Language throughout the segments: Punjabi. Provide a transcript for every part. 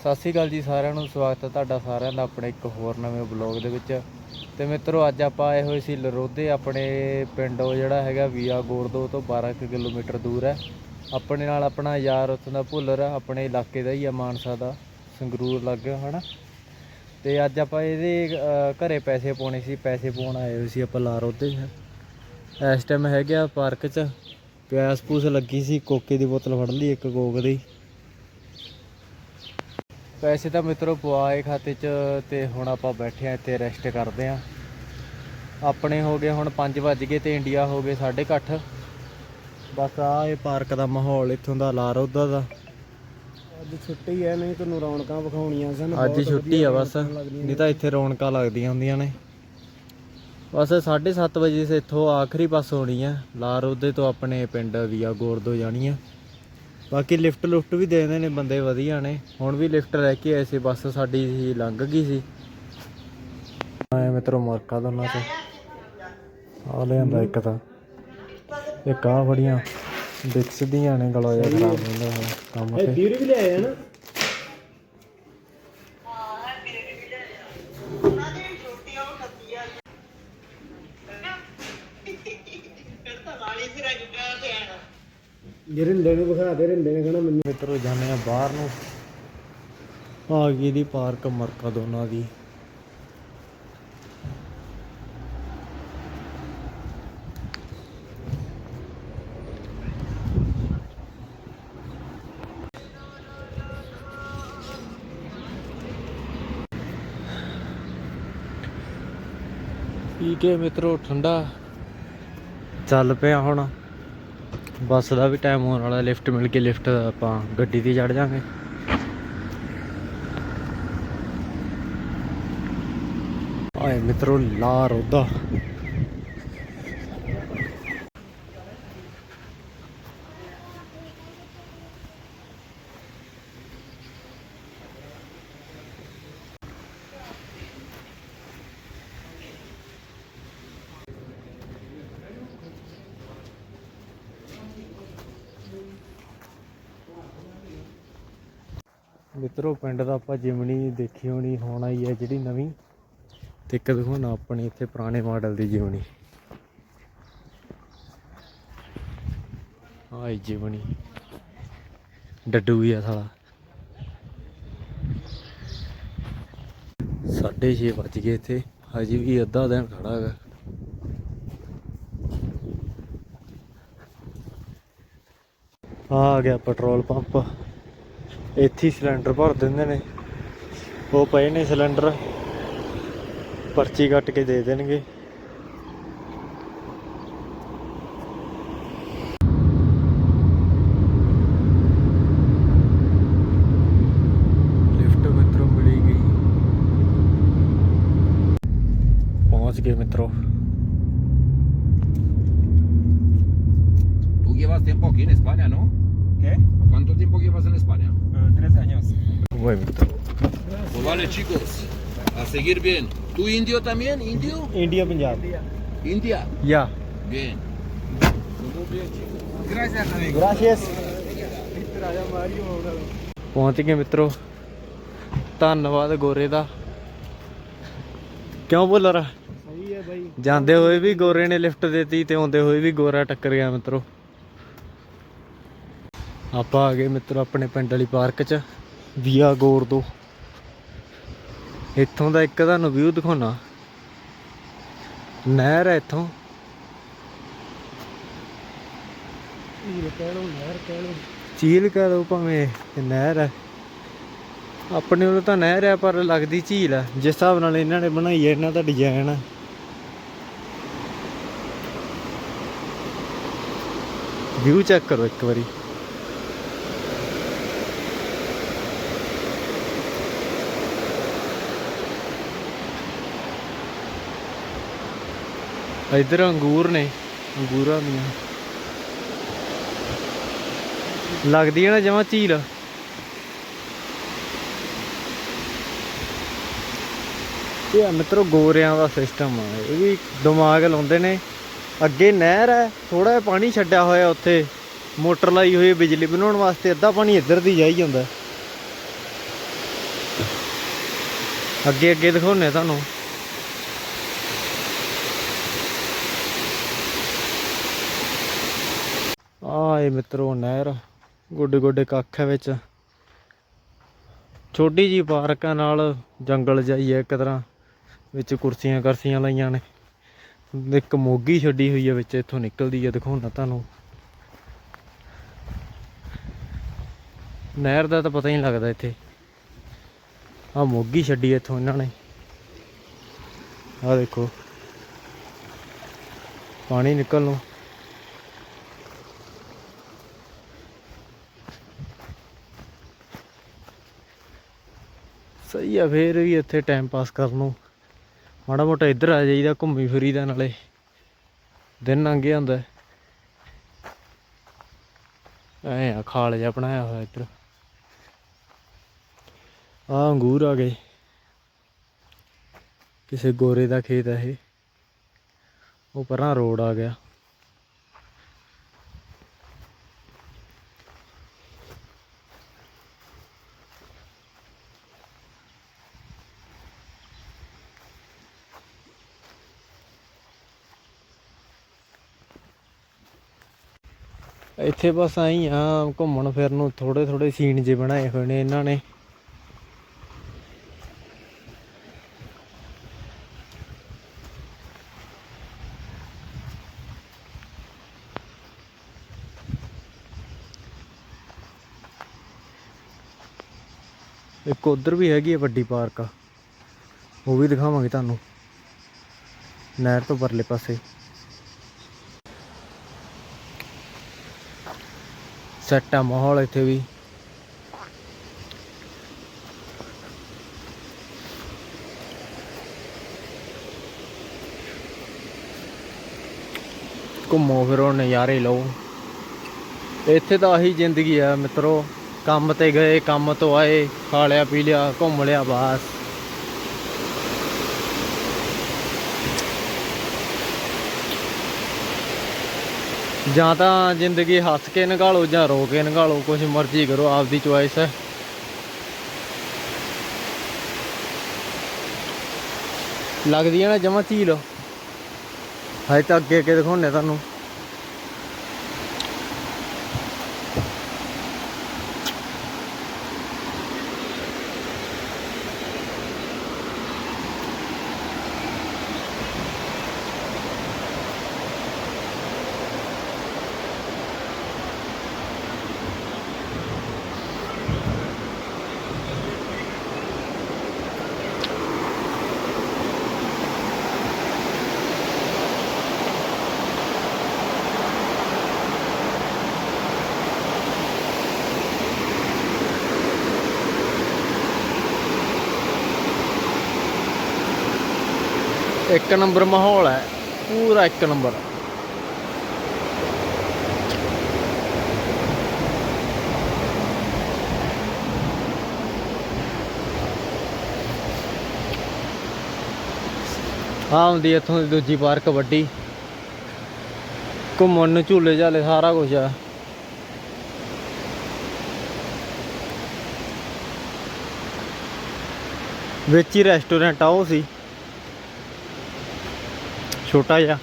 ਸਤਿ ਸ਼੍ਰੀ ਅਕਾਲ ਜੀ ਸਾਰਿਆਂ ਨੂੰ ਸਵਾਗਤ ਹੈ ਤੁਹਾਡਾ ਸਾਰਿਆਂ ਦਾ ਆਪਣੇ ਇੱਕ ਹੋਰ ਨਵੇਂ ਬਲੌਗ ਦੇ ਵਿੱਚ। ਤੇ ਮਿੱਤਰੋ ਅੱਜ ਆਪਾਂ ਆਏ ਹੋਏ ਸੀ ਲਰੋਦੇ ਆਪਣੇ ਪਿੰਡ ਉਹ ਜਿਹੜਾ ਹੈਗਾ ਵੀਆ ਗੋਰਦੋ ਤੋਂ 12 ਕੁ ਕਿਲੋਮੀਟਰ ਦੂਰ ਹੈ। ਆਪਣੇ ਨਾਲ ਆਪਣਾ ਯਾਰ ਉੱਥੋਂ ਦਾ ਭੁੱਲਰ ਆਪਣੇ ਇਲਾਕੇ ਦਾ ਹੀ ਆ ਮਾਨਸਾ ਦਾ ਸੰਗਰੂਰ ਲੱਗ ਹਨਾ। ਤੇ ਅੱਜ ਆਪਾਂ ਇਹਦੇ ਅਹ, ਘਰੇ ਪੈਸੇ ਪਾਉਣੇ ਸੀ ਪੈਸੇ ਪਾਉਣ ਆਏ ਹੋਏ ਸੀ ਆਪਾਂ ਲਾਰੋਦੇ। ਇਸ ਟਾਈਮ ਹੈਗੇ ਆ ਪਾਰਕ 'ਚ ਪਿਆਸ ਪੂਸ ਲੱਗੀ ਸੀ ਕੋਕੇ ਦੀ ਬੋਤਲ ਫੜ ਲਈ ਇੱਕ ਕੋਕ ਦੀ। ਪੈਸੇ ਤਾਂ ਮਿੱਤਰੋ ਪਵਾਏ ਖਾਤੇ 'ਚ ਤੇ ਹੁਣ ਆਪਾਂ ਬੈਠੇ ਆ ਇੱਥੇ ਰੈਸਟ ਕਰਦੇ ਆ। ਆਪਣੇ ਹੋ ਗਏ ਹੁਣ 5 ਵੱਜ ਗਏ ਤੇ ਇੰਡੀਆ ਹੋ ਗਏ 8:30 ਬਸ ਆ ਇਹ ਪਾਰਕ ਦਾ ਮਾਹੌਲ ਇੱਥੋਂ ਦਾ ਲਾਰੋਦਾ ਦਾ। ਅੱਜ ਛੁੱਟੀ ਹੈ ਨਹੀਂ ਤੁਹਾਨੂੰ ਰੌਣਕਾਂ ਵਿਖਾਉਣੀਆਂ ਸਨ ਅੱਜ ਛੁੱਟੀ ਆ ਬਸ। ਨਹੀਂ ਤਾਂ ਇੱਥੇ ਰੌਣਕਾਂ ਲੱਗਦੀਆਂ ਹੁੰਦੀਆਂ ਨੇ। ਬਸ 7:30 ਵਜੇ ਸੇ ਇੱਥੋਂ ਆਖਰੀ ਬੱਸ ਹੋਣੀ ਆ ਲਾਰੋਦੇ ਤੋਂ ਆਪਣੇ ਪਿੰਡ ਵੀਆ ਗੋਰਦੋ ਜਾਣੀ ਆ। ਬਾਕੀ ਲਿਫਟ ਲੁਫਟ ਵੀ ਦੇ ਦਿੰਦੇ ਨੇ ਬੰਦੇ ਵਧੀਆ ਨੇ। ਹੁਣ ਵੀ ਲਿਫਟ ਲੈ ਕੇ ਆਏ ਸੀ ਬੱਸ ਸਾਡੀ ਸੀ ਲੰਘ ਗਈ ਸੀ। ਆਏ ਮਿੱਤਰੋ ਮਰਕਾ ਦੋਨਾਂ ਚ ਆ ਲਿਆਂਦਾ ਇੱਕ ਤਾਂ। ਇੱਕ ਆ ਬੜੀਆਂ ਦਿਖਦੀਆਂ ਨੇ ਗਲਾ ਜਿਹਾ ਖਰਾਬ ਹੁੰਦਾ ਹੋਇਆ ਕੰਮ ਤੇ। ਵੀਰ ਵੀ ਲਿਆਏ ਹਨ ਜੇ ਰਿੰਦੇ ਨੂੰ ਵਿਖਾ ਰਿੰਦੇ ਨੇ ਕਹਣਾ ਮੈਨੂੰ। ਮਿੱਤਰੋ ਜਾਂਦੇ ਆ ਬਾਹਰ ਨੂੰ। ਆ ਗਈ ਦੀ ਪਾਰਕ ਮਰਕਾ ਦੋਨਾਂ ਦੀ। ਪੀ ਕੇ ਮਿੱਤਰੋ, ਠੰਡਾ। ਚੱਲ ਪਿਆ ਹੁਣ। ਬੱਸ ਦਾ ਵੀ ਟਾਈਮ ਹੋਣ ਵਾਲਾ ਲਿਫਟ ਮਿਲ ਕੇ ਲਿਫਟ ਆਪਾਂ ਗੱਡੀ ਤੇ ਚੜ ਜਾਾਂਗੇ ਆਏ ਮਿੱਤਰੋ ਲਾ ਰੋਦਾ ਮਿੱਤਰੋ, ਪਿੰਡ ਦਾ ਆਪਾਂ ਜਿਮਣੀ ਦੇਖੀ ਹੋਣੀ, ਹੋਣਾ ਹੀ ਹੈ ਜਿਹੜੀ ਨਵੀਂ। ਤੇ ਇੱਕ ਦਿਖਾਉਣਾ ਆਪਣੀ ਇੱਥੇ ਪੁਰਾਣੇ ਮਾਡਲ ਦੀ ਜਿਮਣੀ। ਆਈ ਜਿਮਣੀ। ਡੱਡੂ ਹੀ ਆ ਸਾਲਾ। ਸਾਢੇ ਛੇ ਵੱਜ ਗਏ ਇੱਥੇ। ਹਜੇ ਵੀ ਅੱਧਾ ਦਿਨ ਖੜਾ ਹੈਗਾ। ਆ ਗਿਆ ਪੈਟਰੋਲ ਪੰਪ ਇੱਥੇ ਹੀ ਸਿਲੰਡਰ ਭਰ ਦਿੰਦੇ ਨੇ ਉਹ ਪਏ ਨੇ ਸਿਲੰਡਰ ਪਰਚੀ ਕੱਟ ਕੇ ਦੇ ਦੇਣਗੇ ਲਿਫਟ ਮਿੱਤਰੋ ਮਿਲੀ ਗਈ ਪਹੁੰਚ ਗਏ ਮਿੱਤਰੋ Tú llevas tiempo aquí en España, ¿no? ¿Qué? ¿Cuánto tiempo llevas en España? Tres años. ਮਿੱਤਰੋ Pues vale, chicos. A seguir bien. ¿Tú indio también? ¿Indio? India Punjab India. ਯਾ Bien. ਗ੍ਰਾਸੀਅਸ ਪਹੁੰਚ ਗਏ ਮਿੱਤਰੋ ਧੰਨਵਾਦ ਗੋਰੇ ਦਾ ਕਿਉਂ ਬੋਲਰ ਸਹੀ ਹੈ ਬਾਈ ਜਾਂਦੇ ਹੋਏ ਵੀ ਗੋਰੇ ਨੇ ਲਿਫਟ ਦਿੱਤੀ ਤੇ ਆਉਂਦੇ ਹੋਏ ਵੀ ਗੋਰਾ ਟੱਕਰ ਗਿਆ ਮਿੱਤਰੋ ਆਪਾਂ ਆ ਗਏ ਮਿੱਤਰੋ ਆਪਣੇ ਪਿੰਡ ਵਾਲੀ ਪਾਰਕ 'ਚ ਵੀਆ ਗੋਰਦੋ ਇੱਥੋਂ ਦਾ ਇੱਕ ਤੁਹਾਨੂੰ ਵਿਊ ਦਿਖਾਉਣਾ। ਨਹਿਰ ਹੈ ਇੱਥੋਂ। ਇਹ ਕਹਿ ਕਹਿ ਝੀਲ ਕਹ ਦੋ ਭਾਵੇਂ ਇਹ ਨਹਿਰ ਹੈ। ਆਪਣੇ ਵੱਲੋਂ ਤਾਂ ਨਹਿਰ ਹੈ ਪਰ ਲੱਗਦੀ ਝੀਲ ਹੈ। ਜਿਸ ਹਿਸਾਬ ਨਾਲ ਇਹਨਾਂ ਨੇ ਬਣਾਈ ਹੈ ਇਹਨਾਂ ਦਾ ਡਿਜ਼ਾਈਨ ਵਿਊ ਚੈੱਕ ਕਰੋ ਇੱਕ ਵਾਰੀ। ਇਧਰ ਅੰਗੂਰ ਨੇ, ਅੰਗੂਰਾਂ ਦੀਆਂ। ਲੱਗਦੀ ਹੈ ਨਾ ਜਮਾ ਝੀਲ। ਇਹ ਆ ਮਿੱਤਰੋ ਗੋਰਿਆਂ ਦਾ ਸਿਸਟਮ ਆ। ਇਹ ਵੀ ਦਿਮਾਗ ਲਾਉਂਦੇ ਨੇ। ਅੱਗੇ ਨਹਿਰ ਹੈ ਥੋੜਾ ਜਿਹਾ ਪਾਣੀ ਛੱਡਿਆ ਹੋਇਆ ਉੱਥੇ। ਮੋਟਰ ਲਾਈ ਹੋਈ ਬਿਜਲੀ ਬਣਾਉਣ ਵਾਸਤੇ, ਅੱਧਾ ਪਾਣੀ ਇੱਧਰ ਦੀ ਜਾਈ ਜਾਂਦਾ। ਅੱਗੇ ਅੱਗੇ ਦਿਖਾਉਨੇ ਤੁਹਾਨੂੰ। ਆ ਇਹ ਮਿੱਤਰੋ, ਨਹਿਰ, ਗੋਡੇ ਗੋਡੇ ਕੱਖ ਹੈ ਵਿੱਚ। ਛੋਟੀ ਜੀ ਪਾਰਕ ਆ ਨਾਲ ਜੰਗਲ ਜਾਈ ਹੈ ਇੱਕ ਤਰ੍ਹਾਂ, ਵਿੱਚ ਕੁਰਸੀਆਂ ਕਰਸੀਆਂ ਲਾਈਆਂ ਨੇ। ਇੱਕ ਮੋਗੀ ਛੱਡੀ ਹੋਈ ਹੈ ਵਿੱਚ, ਇੱਥੋਂ ਨਿਕਲਦੀ ਹੈ, ਦਿਖਾਉਣਾ ਤੁਹਾਨੂੰ। ਨਹਿਰ ਦਾ ਤਾਂ ਪਤਾ ਹੀ ਨਹੀਂ ਲੱਗਦਾ ਇੱਥੇ। ਆ ਮੋਗੀ ਛੱਡੀ ਇੱਥੋਂ ਇਹਨਾਂ ਨੇ। ਆ ਦੇਖੋ, ਪਾਣੀ ਨਿਕਲ ਨੂੰ ਸਹੀ ਆ, ਫੇਰ ਵੀ ਇੱਥੇ ਟਾਈਮ ਪਾਸ ਕਰਨ ਨੂੰ। ਮਾੜਾ ਮੋਟਾ ਇੱਧਰ ਆ ਜਾਈਦਾ ਘੁੰਮੀ ਫਿਰੀ ਦਾ ਨਾਲੇ। ਦਿਨ ਲੰਘ ਹੁੰਦਾ ਐ ਆ, ਖਾਲ ਜਿਹਾ ਬਣਾਇਆ ਹੋਇਆ ਇੱਧਰ। ਆ ਅੰਗੂਰ ਆ ਗਏ। ਕਿਸੇ ਗੋਰੇ ਦਾ ਖੇਤ ਹੈ ਇਹ। ਉਹ ਪਰਾਂ ਰੋਡ ਆ ਗਿਆ। ਇੱਥੇ ਬਸ ਆਈ ਆ, ਘੁੰਮਣ ਫਿਰਨ ਨੂੰ ਥੋੜੇ ਥੋੜੇ ਸੀਨ ਜੇ ਬਣਾਏ ਹੋਏ ਨੇ ਇਹਨਾਂ ਨੇ। ਇੱਕ ਉਧਰ ਵੀ ਹੈਗੀ ਹੈ ਵੱਡੀ ਪਾਰਕ। ਉਹ ਵੀ ਦਿਖਾਵਾਂਗੇ ਤੁਹਾਨੂੰ। ਨਹਿਰ ਤੋਂ ਪਰਲੇ ਪਾਸੇ। ਸੈੱਟ ਆ ਮਾਹੌਲ ਇੱਥੇ ਵੀ। ਘੁੰਮੋ ਫਿਰੋ, ਨਜ਼ਾਰੇ ਲਓ। ਇੱਥੇ ਤਾਂ ਆਹੀ ਜ਼ਿੰਦਗੀ ਆ ਮਿੱਤਰੋ। ਕੰਮ ਤੇ ਗਏ, ਕੰਮ ਤੋਂ ਆਏ, ਖਾ ਲਿਆ, ਪੀ ਲਿਆ, ਘੁੰਮ ਲਿਆ, ਬਸ। ਜਾਂ ਤਾਂ ਜ਼ਿੰਦਗੀ ਹੱਸ ਕੇ ਨਿਕਾਲੋ ਜਾਂ ਰੋ ਕੇ ਨਿਕਾਲੋ ਕੁਝ ਮਰਜ਼ੀ ਕਰੋ, ਆਪਦੀ ਚੁਆਇਸ ਹੈ। ਲੱਗਦੀ ਹੈ ਨਾ ਜਮਾ ਝੀਲ ਹਜੇ ਤਾਂ ਅੱਗੇ ਅੱਗੇ ਦਿਖਾਉਣੇ ਤੁਹਾਨੂੰ। ਇੱਕ ਨੰਬਰ ਮਾਹੌਲ ਹੈ, ਪੂਰਾ ਇੱਕ ਨੰਬਰ। ਆਉਂਦੀ ਇੱਥੋਂ ਦੀ ਦੂਜੀ ਪਾਰਕ ਵੱਡੀ। ਘੁੰਮਣ ਨੂੰ ਝੂਲੇ ਝਾਲੇ ਸਾਰਾ ਕੁਝ ਆ। ਵਿੱਚ ਹੀ ਰੈਸਟੋਰੈਂਟ ਆ, ਉਹ ਸੀ। ਛੋਟਾ ਜਿਹਾ।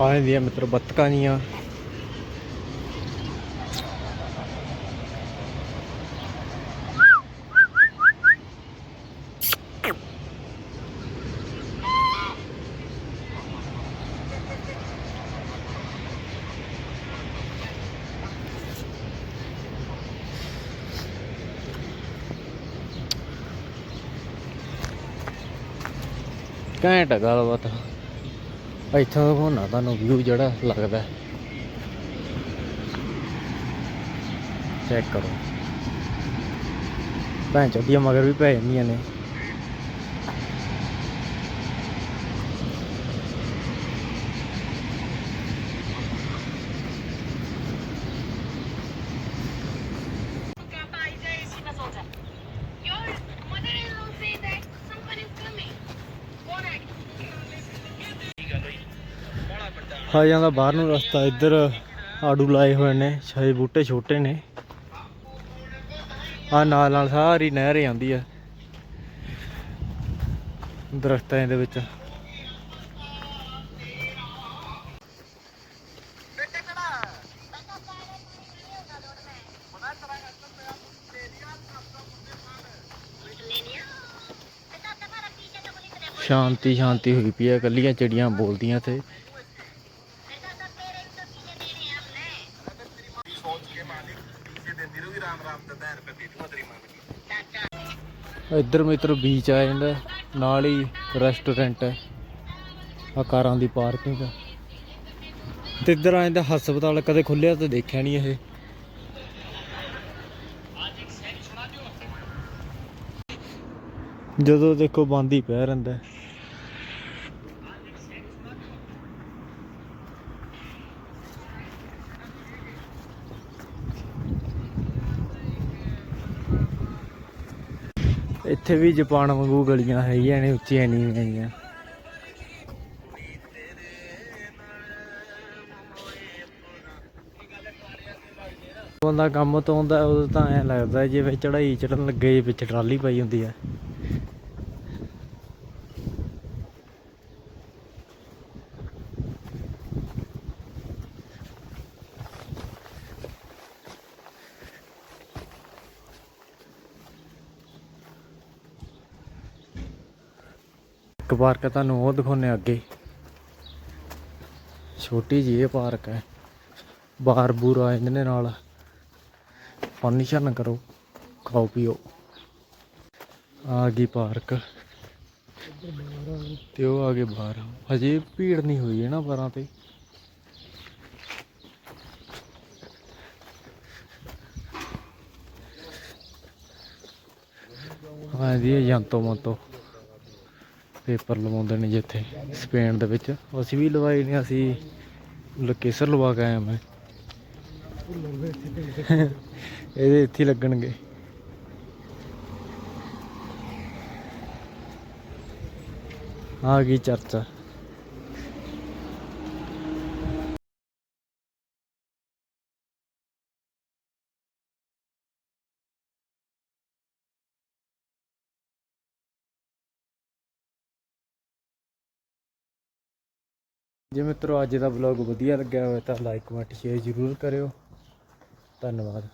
ਆਏ ਦੀਆਂ ਮਿੱਤਰ ਬੱਤਕਾਂ ਦੀਆਂ ਘੈਂਟ ਆ ਗੱਲਬਾਤ। ਇੱਥੋਂ ਦਾ ਹੋਣਾ ਤੁਹਾਨੂੰ ਵਿਊ ਜਿਹੜਾ ਲੱਗਦਾ। ਚੈੱਕ ਕਰੋ। ਭੈਣ ਚੋਦੀਆਂ ਮਗਰ ਵੀ ਪੈ ਜਾਂਦੀਆਂ ਨੇ। ਆ ਜਾਂਦਾ ਬਾਹਰ ਨੂੰ ਰਸਤਾ, ਇੱਧਰ ਆੜੂ ਲਾਏ ਹੋਏ ਨੇ, ਛੇ ਬੂਟੇ ਛੋਟੇ ਨੇ। ਆ ਨਾਲ ਨਾਲ ਸਾਰੀ ਨਹਿਰ ਜਾਂਦੀ ਆ। ਦਰਖਤਾਂ ਦੇ ਵਿੱਚ। ਸ਼ਾਂਤੀ ਸ਼ਾਂਤੀ ਹੋਈ ਪਈ ਆ ਕੱਲੀਆਂ ਚਿੜੀਆਂ ਬੋਲਦੀਆਂ ਤੇ ਇੱਧਰ ਮਿੱਤਰ ਬੀਚ ਆ ਜਾਂਦਾ, ਨਾਲ ਹੀ ਰੈਸਟੋਰੈਂਟ ਹੈ ਆ ਕਾਰਾਂ ਦੀ ਪਾਰਕਿੰਗ ਤੇ ਇੱਧਰ ਆ ਜਾਂਦਾ ਹਸਪਤਾਲ, ਕਦੇ ਖੁੱਲਿਆ ਤਾਂ ਦੇਖਿਆ ਨਹੀਂ ਇਹ। ਜਦੋਂ ਦੇਖੋ ਬੰਦ ਹੀ ਪਿਆ ਰਹਿੰਦਾ। ਇੱਥੇ ਵੀ ਜਾਪਾਨ ਵਾਂਗੂ ਗਲੀਆਂ ਹੈਗੀਆਂ ਨੇ, ਉੱਚੀਆਂ ਨਹੀਂ ਹੈਗੀਆਂ। ਬੰਦਾ ਕੰਮ ਤੋਂ ਆਉਂਦਾ, ਉਦੋਂ ਤਾਂ ਐ ਲੱਗਦਾ ਜਿਵੇਂ ਚੜਾਈ ਚੜਨ ਲੱਗੇ ਪਿੱਛੇ ਟਰਾਲੀ ਪਾਈ ਹੁੰਦੀ ਹੈ ਇੱਕ ਪਾਰਕ ਤੁਹਾਨੂੰ ਉਹ ਦਿਖਾਉਣੇ ਅੱਗੇ। ਛੋਟੀ ਜਿਹੀ ਇਹ ਪਾਰਕ ਹੈ। ਬਾਰ ਬੂਰ ਆ ਜਾਂਦੇ ਨੇ ਨਾਲ ਫਰਨੀਚਰ ਕਰੋ, ਖਾਓ ਪੀਓ। ਆ ਗਈ ਪਾਰਕ। ਤੇ ਉਹ ਆ ਗਏ ਬਾਹਰ। ਹਜੇ ਭੀੜ ਨਹੀਂ ਹੋਈ ਹੈ ਨਾ ਬਾਰਾਂ ਤੇ। ਹਾਂ ਜੀ ਜੰਤੋ ਮੰਤੋ ਪੇਪਰ ਲਵਾਉਂਦੇ ਨੇ ਜਿੱਥੇ ਸਪੇਨ ਦੇ ਵਿੱਚ। ਅਸੀਂ ਵੀ ਲਵਾਏ ਨੇ, ਅਸੀਂ ਲੋਕੇਸ਼ਨ ਲਵਾ ਕੇ ਆਇਆ ਮੈਂ। ਇਹਦੇ ਇੱਥੇ ਲੱਗਣਗੇ। ਆ ਗਈ ਚਰਚਾ। ਜੇ ਮਿੱਤਰੋ, ਅੱਜ ਦਾ ਵਲੌਗ ਵਧੀਆ ਲੱਗਿਆ ਹੋਵੇ ਤਾਂ ਲਾਈਕ ਕਮੈਂਟ ਸ਼ੇਅਰ ਜ਼ਰੂਰ ਕਰਿਓ। ਧੰਨਵਾਦ।